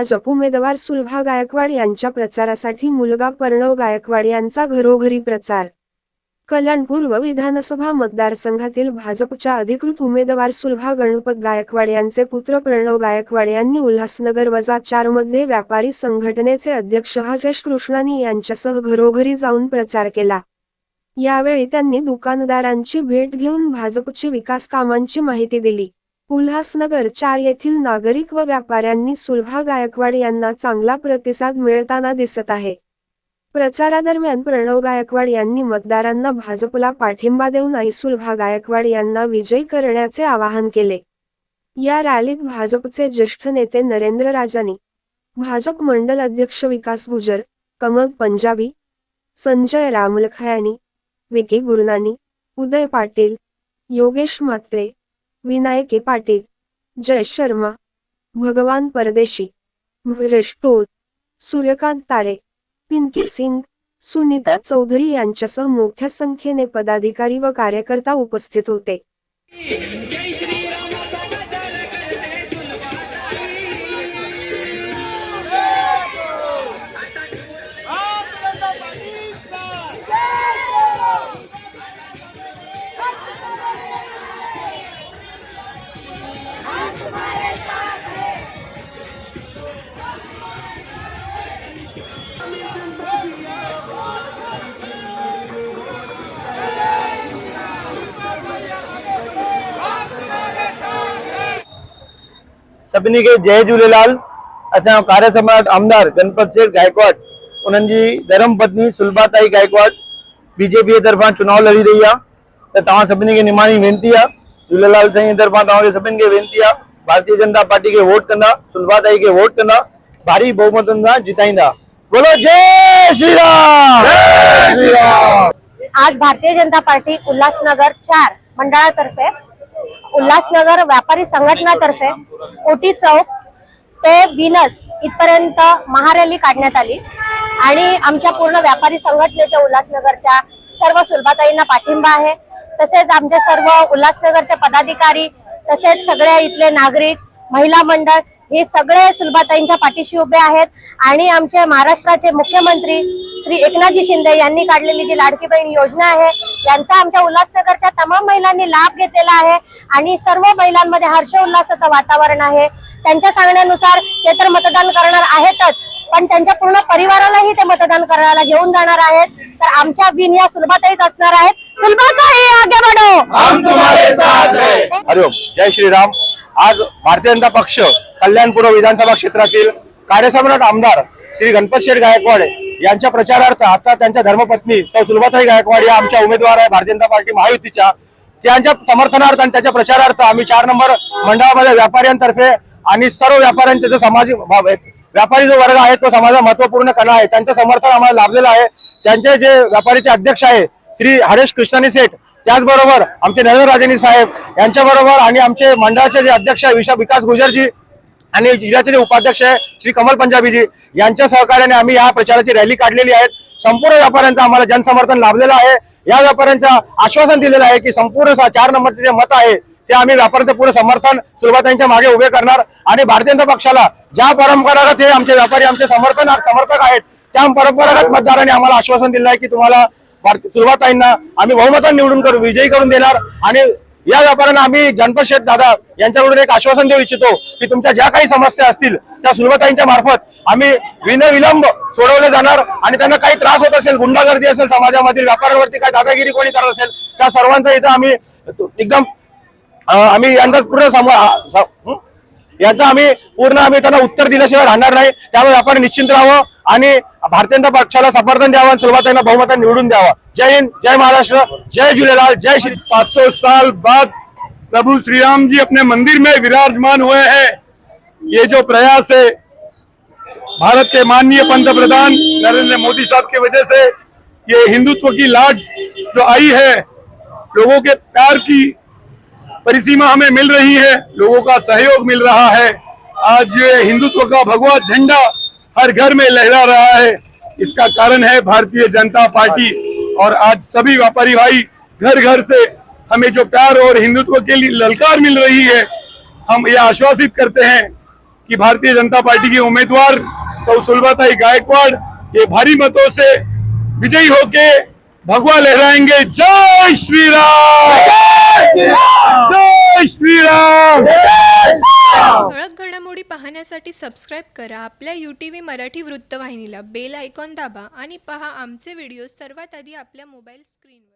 भाजप उमेदवार सुलभा गायकवाड यांच्या प्रचारासाठी मुलगा प्रणव गायकवाड यांचा घरोघरी प्रचार. कल्याण पूर्व विधानसभा मतदारसंघातील भाजपच्या अधिकृत उमेदवार सुलभा गणपत गायकवाड यांचे पुत्र प्रणव गायकवाड यांनी उल्हासनगर वजा चारमध्ये व्यापारी संघटनेचे अध्यक्ष हरेश कृष्णानी यांच्यासह घरोघरी जाऊन प्रचार केला. यावेळी त्यांनी दुकानदारांची भेट घेऊन भाजपची विकास कामांची माहिती दिली. उल्हासनगर चार येथील नागरिक व व्यापाऱ्यांनी सुलभा गायकवाड यांना चांगला प्रतिसाद मिळताना दिसत आहे. प्रचारादरम्यान प्रणव गायकवाड यांनी मतदारांना भाजपला पाठिंबा देऊन आई सुलभा गायकवाड यांना विजयी करण्याचे आवाहन केले. या रॅलीत भाजपचे ज्येष्ठ नेते नरेंद्र राजानी भाजप मंडल अध्यक्ष विकास गुजर कमल पंजाबी संजय रामलखयानी विकी गुरुनानी उदय पाटील योगेश म्हात्रे विनायके पाटील जय शर्मा भगवान परदेशी महेश टोल सूर्यकांत तारे पिंकी सिंग सुनीता चौधरी यांच्यासह मोठ्या संख्येने पदाधिकारी व कार्यकर्ता उपस्थित होते. سڀني کي جئي جهوليلال. اسان جو ڪاريه سمراٽ آمدار گڻپتي سيٺ گايڪواڊ انهن جي ڌرم پتني سلڀاتائي گايڪواڊ بيجيپي طرفان چناءُ لڙي رهي آهي. ته توهان سڀني کي نماڻي وينتي آهي. جهوليلال سائين طرفان توهان کي سڀني کي وينتي آهي. ڀارتيه جنتا پارٽي کي ووٽ ڪندا سلڀاتائي کي ووٽ ڪندا ڀاري بهمتن سان جتائيندا बोलो जय श्री राम जय श्री राम आज भारतीय जनता पार्टी उल्हासनगर चार मंडळातर्फे उल्हासनगर व्यापारी संघटनातर्फे ओटी चौक ते विनस इथपर्यंत महारॅली काढण्यात आली. आणि आमच्या पूर्ण व्यापारी संघटनेच्या उल्हासनगरच्या सर्व सुलभाताईंना पाठिंबा आहे. तसेच आमचे सर्व उल्हासनगरचे पदाधिकारी तसेच सगळे इथले नागरिक महिला मंडळ हे सगळे सुलभाताईंच्या पाठीशी उभे आहेत. आणि आमचे महाराष्ट्राचे मुख्यमंत्री श्री एकनाथजी शिंदे यांनी काढलेली जी लाडकी बहीण योजना आहे यांचा आमच्या उल्हासनगरच्या तमाम महिलांनी लाभ घेतलेला आहे. आणि सर्व महिलांमध्ये हर्ष उल्हासाचं वातावरण आहे. त्यांच्या सांगण्यानुसार ते तर मतदान करणार आहेतच पण त्यांच्या पूर्ण परिवारालाही ते मतदान करायला घेऊन जाणार आहेत. तर आमच्या विन या सुलभाताईच असणार आहेत. सुलभाताई आगे बढो हम तुम्हारे साथ हैं। हरिओम जय श्रीराम. आज भारतीय जनता पक्ष कल्याणपूर विधानसभा क्षेत्रातील कार्यसम्राट आमदार श्री गणपत शेठ गायकवाड यांच्या प्रचारार्थ आता त्यांच्या धर्मपत्नी सौ सुलभाताई गायकवाड या आमच्या उमेदवार आहे भारतीय जनता पार्टी महायुतीच्या. त्यांच्या समर्थनार्थ आणि त्याच्या प्रचारार्थ आम्ही चार नंबर मंडळामध्ये व्यापाऱ्यांतर्फे आणि सर्व व्यापाऱ्यांचे जो सामाजिक व्यापारी जो वर्ग आहे तो समाजाचा महत्त्वपूर्ण कणा आहे त्यांचं समर्थन आम्हाला लाभलेलं आहे. त्यांचे जे व्यापारीचे अध्यक्ष आहे श्री हरेश कृष्णानी सेठ त्याचबरोबर आमचे नरेंद्र राजेनी साहेब यांच्याबरोबर आणि आमचे मंडळाचे जे अध्यक्ष आहे विशा विकास गुजरजी आणि जिल्ह्याचे जे उपाध्यक्ष आहे श्री कमल पंजाबीजी यांच्या सहकार्याने आम्ही या प्रचाराची रॅली काढलेली आहे. संपूर्ण व्यापाऱ्यांचं आम्हाला जनसमर्थन लाभलेलं आहे. या व्यापाऱ्यांचं आश्वासन दिलेलं आहे की संपूर्ण चार नंबरचे जे मत आहे ते आम्ही व्यापाऱ्यांचं पूर्ण समर्थन सुरुवातांच्या मागे उभे करणार. आणि भारतीय जनता पक्षाला ज्या परंपरागत हे आमचे व्यापारी आमचे समर्थन समर्थक आहेत त्या परंपरागत मतदारांनी आम्हाला आश्वासन दिलं आहे की तुम्हाला सुरुवाताईंना आम्ही बहुमताने निवडून करू विजयी करून देणार. आणि या व्यापाऱ्यांना आम्ही गणपत शेठ दादा यांच्याकडून एक आश्वासन देऊ इच्छितो की तुमच्या ज्या काही समस्या असतील त्या सुलभताईंच्या मार्फत आम्ही विनविलंब सोडवले जाणार आणि त्यांना काही त्रास होत असेल गुंडागर्दी असेल समाजामधील व्यापाऱ्यांवरती काही दादागिरी कोणी करत असेल त्या सर्वांचा इथं आम्ही एकदम आम्ही यांचा पूर्ण समा यांचं आम्ही पूर्ण आम्ही त्यांना उत्तर दिल्याशिवाय राहणार नाही. त्यामुळे आपण निश्चिंत राहावं आणि भारतीय जनता पक्षाला समर्थन द्यावं आणि सुरुवातीला बहुमताने निवडून द्यावं. जय हिंद जय महाराष्ट्र जय झूलेलाल जय श्री पाच सौ साल बाद प्रभु श्री राम जी अपने मंदिर में विराजमान हुए हैं. ये जो प्रयास है भारत के माननीय पंतप्रधान नरेंद्र मोदी साहब की वजह से ये हिंदुत्व की लाट जो आई है लोगों के प्यार की परिसीमा हमें मिल रही है, लोगों का सहयोग मिल रहा है। आज हिंदुत्व का भगवा झंडा हर घर में लहरा रहा है। इसका कारण है भारतीय जनता पार्टी और आज सभी व्यापारी भाई घर घर से हमें जो प्यार और हिंदुत्व के लिए ललकार मिल रही है, हम ये आश्वासित करते हैं कि भारतीय जनता पार्टी के उम्मीदवार सौ सुलभाताई गायकवाड़, ये भारी मतों से विजयी होके भगवा लहराएंगे जय श्री राम जय श्री राम ठळक घडामोडी पाहण्यासाठी सबस्क्राईब करा. आपल्या यू टी व्ही मराठी वृत्तवाहिनीला बेल आयकॉन दाबा आणि पहा आमचे व्हिडिओ सर्वात आधी आपल्या मोबाईल स्क्रीनवर